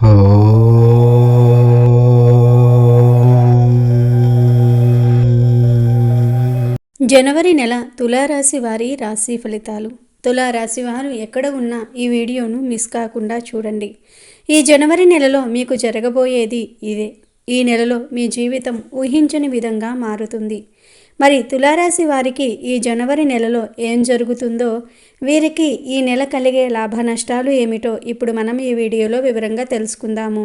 జనవరి నెల తులారాశి వారి రాశి ఫలితాలు. తులారాశి వారు ఎక్కడ ఉన్నా ఈ వీడియోను మిస్ కాకుండా చూడండి. ఈ జనవరి నెలలో మీకు జరగబోయేది ఇదే. ఈ నెలలో మీ జీవితం ఊహించని విధంగా మారుతుంది. మరి తులారాశి వారికి ఈ జనవరి నెలలో ఏం జరుగుతుందో వీరికి ఈ నెల కలిగే లాభ నష్టాలు ఏమిటో ఇప్పుడు మనం ఈ వీడియోలో వివరంగా తెలుసుకుందాము.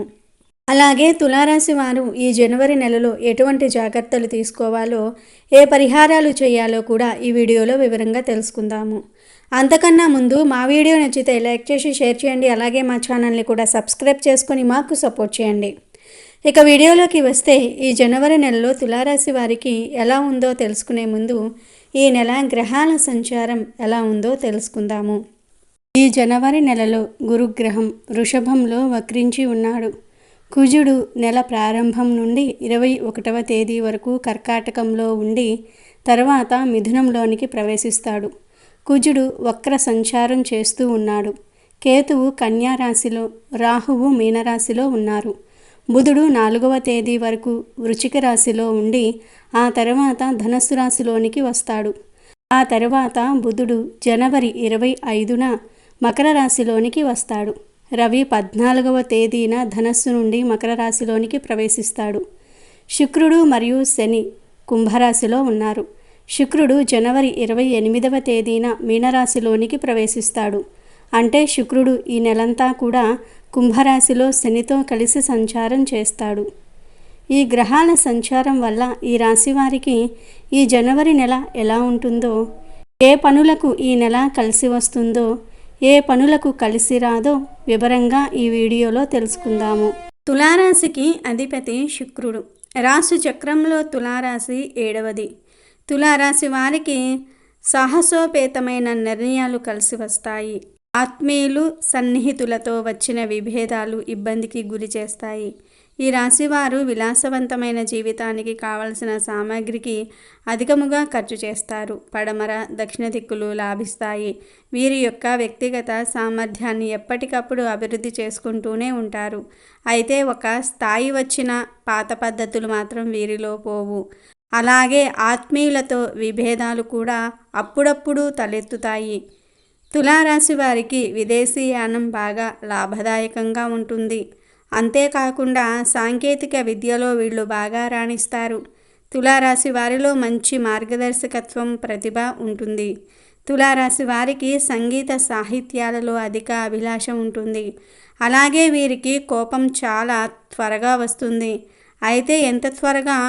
అలాగే తులారాశి వారు ఈ జనవరి నెలలో ఎటువంటి జాగ్రత్తలు తీసుకోవాలో ఏ పరిహారాలు చేయాలో కూడా ఈ వీడియోలో వివరంగా తెలుసుకుందాము. అంతకన్నా ముందు మా వీడియో నచ్చితే లైక్ చేసి షేర్ చేయండి. అలాగే మా ఛానల్ని కూడా సబ్స్క్రైబ్ చేసుకొని మాకు సపోర్ట్ చేయండి. ఇక వీడియోలోకి వస్తే ఈ జనవరి నెలలో తులారాశి వారికి ఎలా ఉందో తెలుసుకునే ముందు ఈ నెల గ్రహాల సంచారం ఎలా ఉందో తెలుసుకుందాము. ఈ జనవరి నెలలో గురుగ్రహం వృషభంలో వక్రించి ఉన్నాడు. కుజుడు నెల ప్రారంభం నుండి ఇరవై ఒకటవ తేదీ వరకు కర్కాటకంలో ఉండి తర్వాత మిథునంలోనికి ప్రవేశిస్తాడు. కుజుడు వక్ర సంచారం చేస్తూ ఉన్నాడు. కేతువు కన్యారాశిలో రాహువు మీనరాశిలో ఉన్నారు. బుధుడు నాలుగవ తేదీ వరకు వృచిక రాశిలో ఉండి ఆ తర్వాత ధనస్సు రాశిలోనికి వస్తాడు. ఆ తర్వాత బుధుడు జనవరి ఇరవై ఐదున మకర రాశిలోనికి వస్తాడు. రవి పద్నాలుగవ తేదీన ధనస్సు నుండి మకర రాశిలోనికి ప్రవేశిస్తాడు. శుక్రుడు మరియు శని కుంభరాశిలో ఉన్నారు. శుక్రుడు జనవరి ఇరవై ఎనిమిదవ తేదీన మీనరాశిలోనికి ప్రవేశిస్తాడు. అంటే శుక్రుడు ఈ నెలంతా కూడా కుంభరాశిలో శనితో కలిసి సంచారం చేస్తాడు. ఈ గ్రహాల సంచారం వల్ల ఈ రాశి వారికి ఈ జనవరి నెల ఎలా ఉంటుందో ఏ పనులకు ఈ నెల కలిసి వస్తుందో ఏ పనులకు కలిసి రాదో వివరంగా ఈ వీడియోలో తెలుసుకుందాము. తులారాశికి అధిపతి శుక్రుడు. రాశి చక్రంలో తులారాశి ఏడవది. తులారాశి వారికి సాహసోపేతమైన నిర్ణయాలు కలిసి వస్తాయి. ఆత్మీయులు సన్నిహితులతో వచ్చిన విభేదాలు ఇబ్బందికి గురి చేస్తాయి. ఈ రాశివారు విలాసవంతమైన జీవితానికి కావలసిన సామాగ్రికి అధికముగా ఖర్చు చేస్తారు. పడమర దక్షిణ దిక్కులు లాభిస్తాయి. వీరి యొక్క వ్యక్తిగత సామర్థ్యాన్ని ఎప్పటికప్పుడు అభివృద్ధి చేసుకుంటూనే ఉంటారు. అయితే ఒక స్థాయి వచ్చిన పాత పద్ధతులు మాత్రం వీరిలో పోవు. అలాగే ఆత్మీయులతో విభేదాలు కూడా అప్పుడప్పుడు తలెత్తుతాయి. తులారాశి వారికి విదేశీయానం బాగా లాభదాయకంగా ఉంటుంది. అంతేకాకుండా సాంకేతిక విద్యలో వీళ్ళు బాగా రాణిస్తారు. తులారాశి వారిలో మంచి మార్గదర్శకత్వం ప్రతిభ ఉంటుంది. తులారాశి వారికి సంగీత సాహిత్యాలలో అధిక అభిలాష ఉంటుంది. అలాగే వీరికి కోపం చాలా త్వరగా వస్తుంది. అయితే ఎంత త్వరగా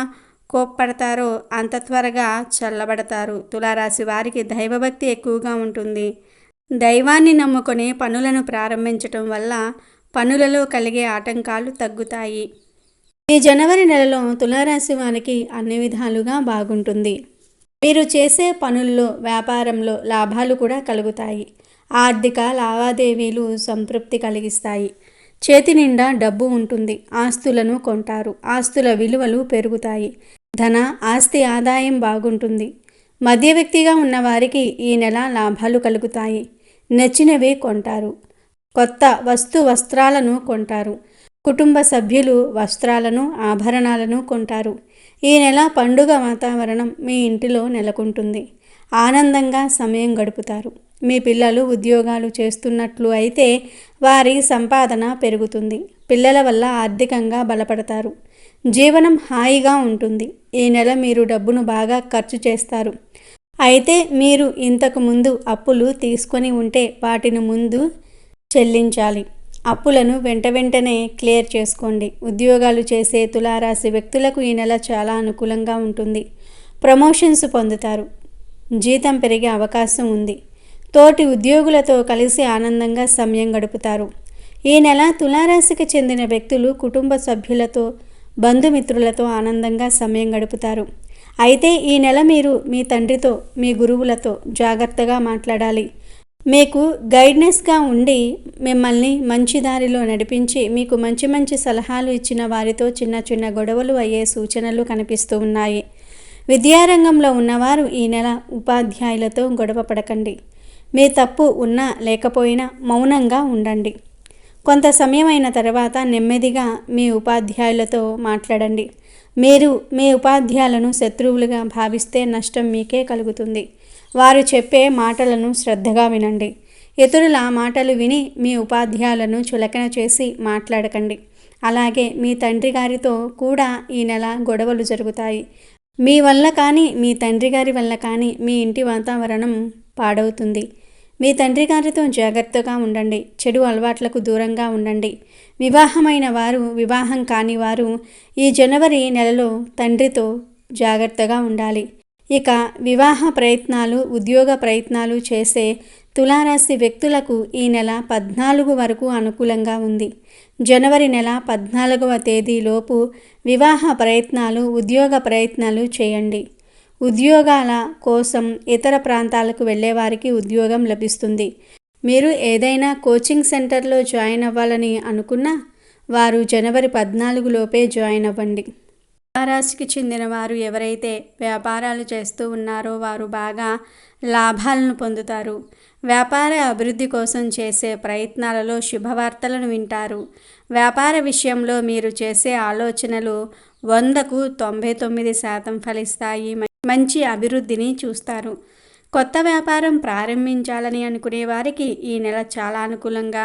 కోప్పడతారో అంత త్వరగా చల్లబడతారు. తులారాశి వారికి దైవభక్తి ఎక్కువగా ఉంటుంది. దైవాన్ని నమ్ముకొని పనులను ప్రారంభించటం వల్ల పనులలో కలిగే ఆటంకాలు తగ్గుతాయి. ఈ జనవరి నెలలో తులారాశి వారికి అన్ని విధాలుగా బాగుంటుంది. మీరు చేసే పనుల్లో వ్యాపారంలో లాభాలు కూడా కలుగుతాయి. ఆర్థిక లావాదేవీలు సంతృప్తి కలిగిస్తాయి. చేతి నిండా డబ్బు ఉంటుంది. ఆస్తులను కొంటారు. ఆస్తుల విలువలు పెరుగుతాయి. ధన ఆస్తి ఆదాయం బాగుంటుంది. మధ్య వ్యక్తిగా ఉన్నవారికి ఈ నెల లాభాలు కలుగుతాయి. నచ్చినవి కొంటారు. కొత్త వస్తు వస్త్రాలను కొంటారు. కుటుంబ సభ్యులు వస్త్రాలను ఆభరణాలను కొంటారు. ఈ నెల పండుగ వాతావరణం మీ ఇంటిలో నెలకొంటుంది. ఆనందంగా సమయం గడుపుతారు. మీ పిల్లలు ఉద్యోగాలు చేస్తున్నట్లు అయితే వారి సంపాదన పెరుగుతుంది. పిల్లల వల్ల ఆర్థికంగా బలపడతారు. జీవనం హాయిగా ఉంటుంది. ఈ నెల మీరు డబ్బును బాగా ఖర్చు చేస్తారు. అయితే మీరు ఇంతకు ముందు అప్పులు తీసుకొని ఉంటే వాటిని ముందు చెల్లించాలి. అప్పులను వెంట వెంటనే క్లియర్ చేసుకోండి. ఉద్యోగాలు చేసే తులారాశి వ్యక్తులకు ఈ నెల చాలా అనుకూలంగా ఉంటుంది. ప్రమోషన్స్ పొందుతారు. జీతం పెరిగే అవకాశం ఉంది. తోటి ఉద్యోగులతో కలిసి ఆనందంగా సమయం గడుపుతారు. ఈ నెల తులారాశికి చెందిన వ్యక్తులు కుటుంబ సభ్యులతో బంధుమిత్రులతో ఆనందంగా సమయం గడుపుతారు. అయితే ఈ నెల మీరు మీ తండ్రితో మీ గురువులతో జాగ్రత్తగా మాట్లాడాలి. మీకు గైడ్నెస్గా ఉండి మిమ్మల్ని మంచి దారిలో నడిపించి మీకు మంచి మంచి సలహాలు ఇచ్చిన వారితో చిన్న చిన్న గొడవలు అయ్యే సూచనలు కనిపిస్తూ ఉన్నాయి. విద్యారంగంలో ఉన్నవారు ఈ నెల ఉపాధ్యాయులతో గొడవ పడకండి. మీ తప్పు ఉన్నా లేకపోయినా మౌనంగా ఉండండి. కొంత సమయమైన తర్వాత నెమ్మదిగా మీ ఉపాధ్యాయులతో మాట్లాడండి. మీరు మీ ఉపాధ్యాయులను శత్రువులుగా భావిస్తే నష్టం మీకే కలుగుతుంది. వారు చెప్పే మాటలను శ్రద్ధగా వినండి. ఇతరుల మాటలు విని మీ ఉపాధ్యాయులను చులకన చేసి మాట్లాడకండి. అలాగే మీ తండ్రి గారితో కూడా ఈ నెల గొడవలు జరుగుతాయి. మీ వల్ల కానీ మీ తండ్రి గారి వల్ల కానీ మీ ఇంటి వాతావరణం పాడవుతుంది. మీ తండ్రి గారితో జాగ్రత్తగా ఉండండి. చెడు అలవాట్లకు దూరంగా ఉండండి. వివాహమైన వారు వివాహం కాని వారు ఈ జనవరి నెలలో తండ్రితో జాగ్రత్తగా ఉండాలి. ఇక వివాహ ప్రయత్నాలు ఉద్యోగ ప్రయత్నాలు చేసే తులారాశి వ్యక్తులకు ఈ నెల పద్నాలుగు వరకు అనుకూలంగా ఉంది. జనవరి నెల పద్నాలుగవ తేదీలోపు వివాహ ప్రయత్నాలు ఉద్యోగ ప్రయత్నాలు చేయండి. ఉద్యోగాల కోసం ఇతర ప్రాంతాలకు వెళ్ళేవారికి ఉద్యోగం లభిస్తుంది. మీరు ఏదైనా కోచింగ్ సెంటర్లో జాయిన్ అవ్వాలని అనుకున్నా వారు జనవరి పద్నాలుగు లోపే జాయిన్ అవ్వండి. రాశికి చెందిన వారు ఎవరైతే వ్యాపారాలు చేస్తూ ఉన్నారో వారు బాగా లాభాలను పొందుతారు. వ్యాపార అభివృద్ధి కోసం చేసే ప్రయత్నాలలో శుభవార్తలను వింటారు. వ్యాపార విషయంలో మీరు చేసే ఆలోచనలు వందకు తొంభై తొమ్మిది శాతం ఫలిస్తాయి. మంచి అభివృద్ధిని చూస్తారు. కొత్త వ్యాపారం ప్రారంభించాలని అనుకునే వారికి ఈ నెల చాలా అనుకూలంగా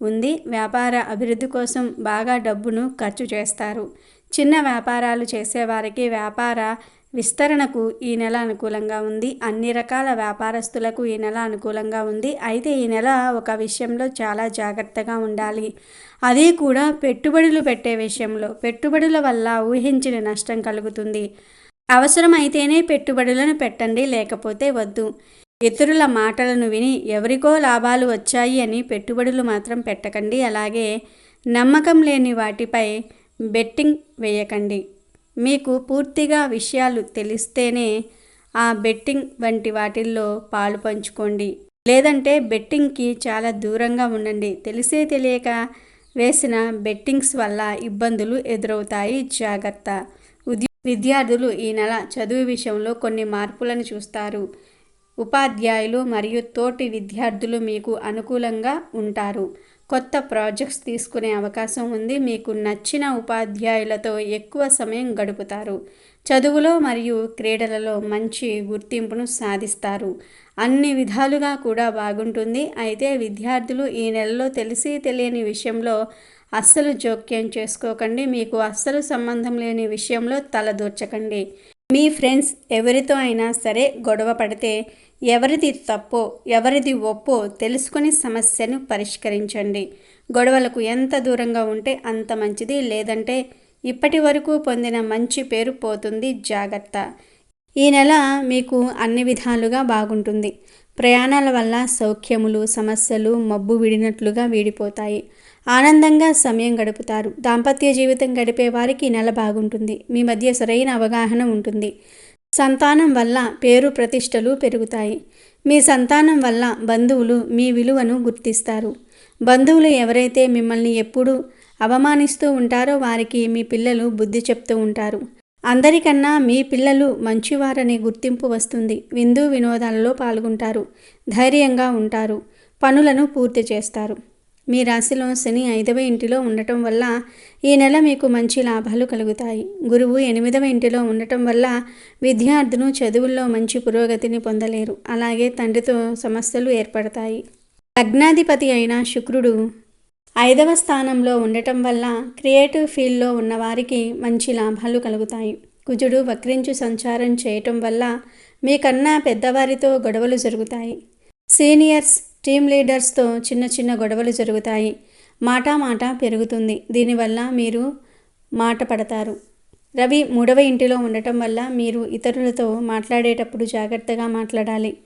ఉంది. వ్యాపార అభివృద్ధి కోసం బాగా డబ్బును ఖర్చు చేస్తారు. చిన్న వ్యాపారాలు చేసేవారికి వ్యాపార విస్తరణకు ఈ నెల అనుకూలంగా ఉంది. అన్ని రకాల వ్యాపారస్తులకు ఈ నెల అనుకూలంగా ఉంది. అయితే ఈ నెల ఒక విషయంలో చాలా జాగ్రత్తగా ఉండాలి. అదే కూడా పెట్టుబడులు పెట్టే విషయంలో. పెట్టుబడుల వల్ల ఊహించిన నష్టం కలుగుతుంది. అవసరమైతేనే పెట్టుబడులను పెట్టండి లేకపోతే వద్దు. ఇతరుల మాటలను విని ఎవరికో లాభాలు వచ్చాయి అని పెట్టుబడులు మాత్రం పెట్టకండి. అలాగే నమ్మకం లేని వాటిపై బెట్టింగ్ వేయకండి. మీకు పూర్తిగా విషయాలు తెలిస్తేనే ఆ బెట్టింగ్ వంటి వాటిల్లో పాలు పంచుకోండి. లేదంటే బెట్టింగ్కి చాలా దూరంగా ఉండండి. తెలిసే తెలియక వేసిన బెట్టింగ్స్ వల్ల ఇబ్బందులు ఎదురవుతాయి. జాగ్రత్త. విద్యార్థులు ఈ నెల చదువు విషయంలో కొన్ని మార్పులను చూస్తారు. ఉపాధ్యాయులు మరియు తోటి విద్యార్థులు మీకు అనుకూలంగా ఉంటారు. కొత్త ప్రాజెక్ట్స్ తీసుకునే అవకాశం ఉంది. మీకు నచ్చిన ఉపాధ్యాయులతో ఎక్కువ సమయం గడుపుతారు. చదువులో మరియు క్రీడలలో మంచి గుర్తింపును సాధిస్తారు. అన్ని విధాలుగా కూడా బాగుంటుంది. అయితే విద్యార్థులు ఈ నెలలో తెలిసి తెలియని విషయంలో అస్సలు జోక్యం చేసుకోకండి. మీకు అస్సలు సంబంధం లేని విషయంలో తలదూర్చకండి మీ ఫ్రెండ్స్ ఎవరితో అయినా సరే గొడవ పడితే ఎవరిది తప్పో ఎవరిది ఒప్పో తెలుసుకుని సమస్యను పరిష్కరించండి. గొడవలకు ఎంత దూరంగా ఉంటే అంత మంచిది. లేదంటే ఇప్పటి వరకు పొందిన మంచి పేరు పోతుంది జాగ్రత్త. ఈ నెల మీకు అన్ని విధాలుగా బాగుంటుంది. ప్రయాణాల వల్ల సౌఖ్యములు సమస్యలు మబ్బు విడినట్లుగా వీడిపోతాయి. ఆనందంగా సమయం గడుపుతారు. దాంపత్య జీవితం గడిపే వారికి నెల బాగుంటుంది. మీ మధ్య సరైన అవగాహన ఉంటుంది. సంతానం వల్ల పేరు ప్రతిష్టలు పెరుగుతాయి. మీ సంతానం వల్ల బంధువులు మీ విలువను గుర్తిస్తారు. బంధువులు ఎవరైతే మిమ్మల్ని ఎప్పుడు అవమానిస్తూ ఉంటారో వారికి మీ పిల్లలు బుద్ధి చెప్తూ ఉంటారు. అందరికన్నా మీ పిల్లలు మంచివారనే గుర్తింపు వస్తుంది. విందు వినోదాలలో పాల్గొంటారు. ధైర్యంగా ఉంటారు. పనులను పూర్తి చేస్తారు. మీ రాశిలో శని ఐదవ ఇంటిలో ఉండటం వల్ల ఈ నెల మీకు మంచి లాభాలు కలుగుతాయి. గురువు ఎనిమిదవ ఇంటిలో ఉండటం వల్ల విద్యార్థులు చదువుల్లో మంచి పురోగతిని పొందలేరు. అలాగే తండ్రితో సమస్యలు ఏర్పడతాయి. లగ్నాధిపతి అయిన శుక్రుడు ఐదవ స్థానంలో ఉండటం వల్ల క్రియేటివ్ ఫీల్డ్లో ఉన్నవారికి మంచి లాభాలు కలుగుతాయి. కుజుడు వక్రించు సంచారం చేయటం వల్ల మీకన్నా పెద్దవారితో గొడవలు జరుగుతాయి. సీనియర్స్ టీమ్ లీడర్స్తో చిన్న చిన్న గొడవలు జరుగుతాయి. మాటా మాట పెరుగుతుంది. దీనివల్ల మీరు మాట పడతారు. రవి మూడవ ఇంటిలో ఉండటం వల్ల మీరు ఇతరులతో మాట్లాడేటప్పుడు జాగ్రత్తగా మాట్లాడాలి.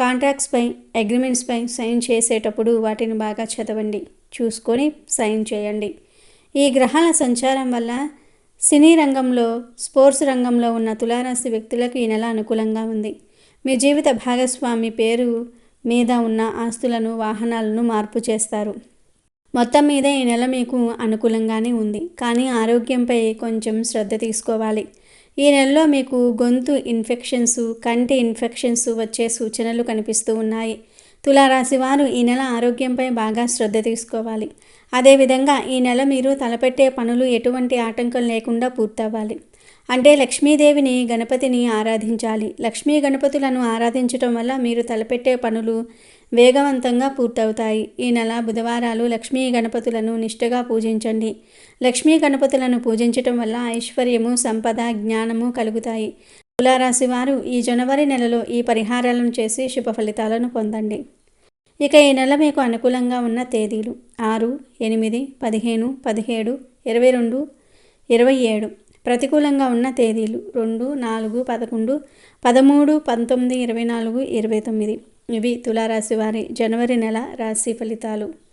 కాంట్రాక్ట్స్పై అగ్రిమెంట్స్పై సైన్ చేసేటప్పుడు వాటిని బాగా చదవండి. చూసుకొని సైన్ చేయండి. ఈ గ్రహాల సంచారం వల్ల సినీ రంగంలో స్పోర్ట్స్ రంగంలో ఉన్న తులారాశి వ్యక్తులకు ఈ నెల అనుకూలంగా ఉంది. మీ జీవిత భాగస్వామి పేరు మీద ఉన్న ఆస్తులను వాహనాలను మార్పు చేస్తారు. మొత్తం మీద ఈ నెల మీకు అనుకూలంగానే ఉంది. కానీ ఆరోగ్యంపై కొంచెం శ్రద్ధ తీసుకోవాలి. ఈ నెలలో మీకు గొంతు ఇన్ఫెక్షన్స్ కంటి ఇన్ఫెక్షన్స్ వచ్చే సూచనలు కనిపిస్తూ ఉన్నాయి. తులారాశి వారు ఈ నెల ఆరోగ్యంపై బాగా శ్రద్ధ తీసుకోవాలి. అదేవిధంగా ఈ నెల మీరు తలపెట్టే పనులు ఎటువంటి ఆటంకం లేకుండా పూర్తవ్వాలి. అంటే లక్ష్మీదేవిని గణపతిని ఆరాధించాలి. లక్ష్మీ గణపతులను ఆరాధించటం వల్ల మీరు తలపెట్టే పనులు వేగవంతంగా పూర్తవుతాయి. ఈ నెల బుధవారాలు లక్ష్మీ గణపతులను నిష్ఠగా పూజించండి. లక్ష్మీ గణపతులను పూజించటం వల్ల ఐశ్వర్యము సంపద జ్ఞానము కలుగుతాయి. తులారాశి వారు ఈ జనవరి నెలలో ఈ పరిహారాలను చేసి శుభ ఫలితాలను పొందండి. ఇక ఈ నెల మీకు అనుకూలంగా ఉన్న తేదీలు. ఆరు ఎనిమిది పదిహేను పదిహేడు ఇరవై రెండు ఇరవై ఏడు. ప్రతికూలంగా ఉన్న తేదీలు రెండు నాలుగు పదకొండు పదమూడు పంతొమ్మిది ఇరవై నాలుగు ఇరవై తొమ్మిది. ఇవి తులారాశి వారి జనవరి నెల రాశి ఫలితాలు.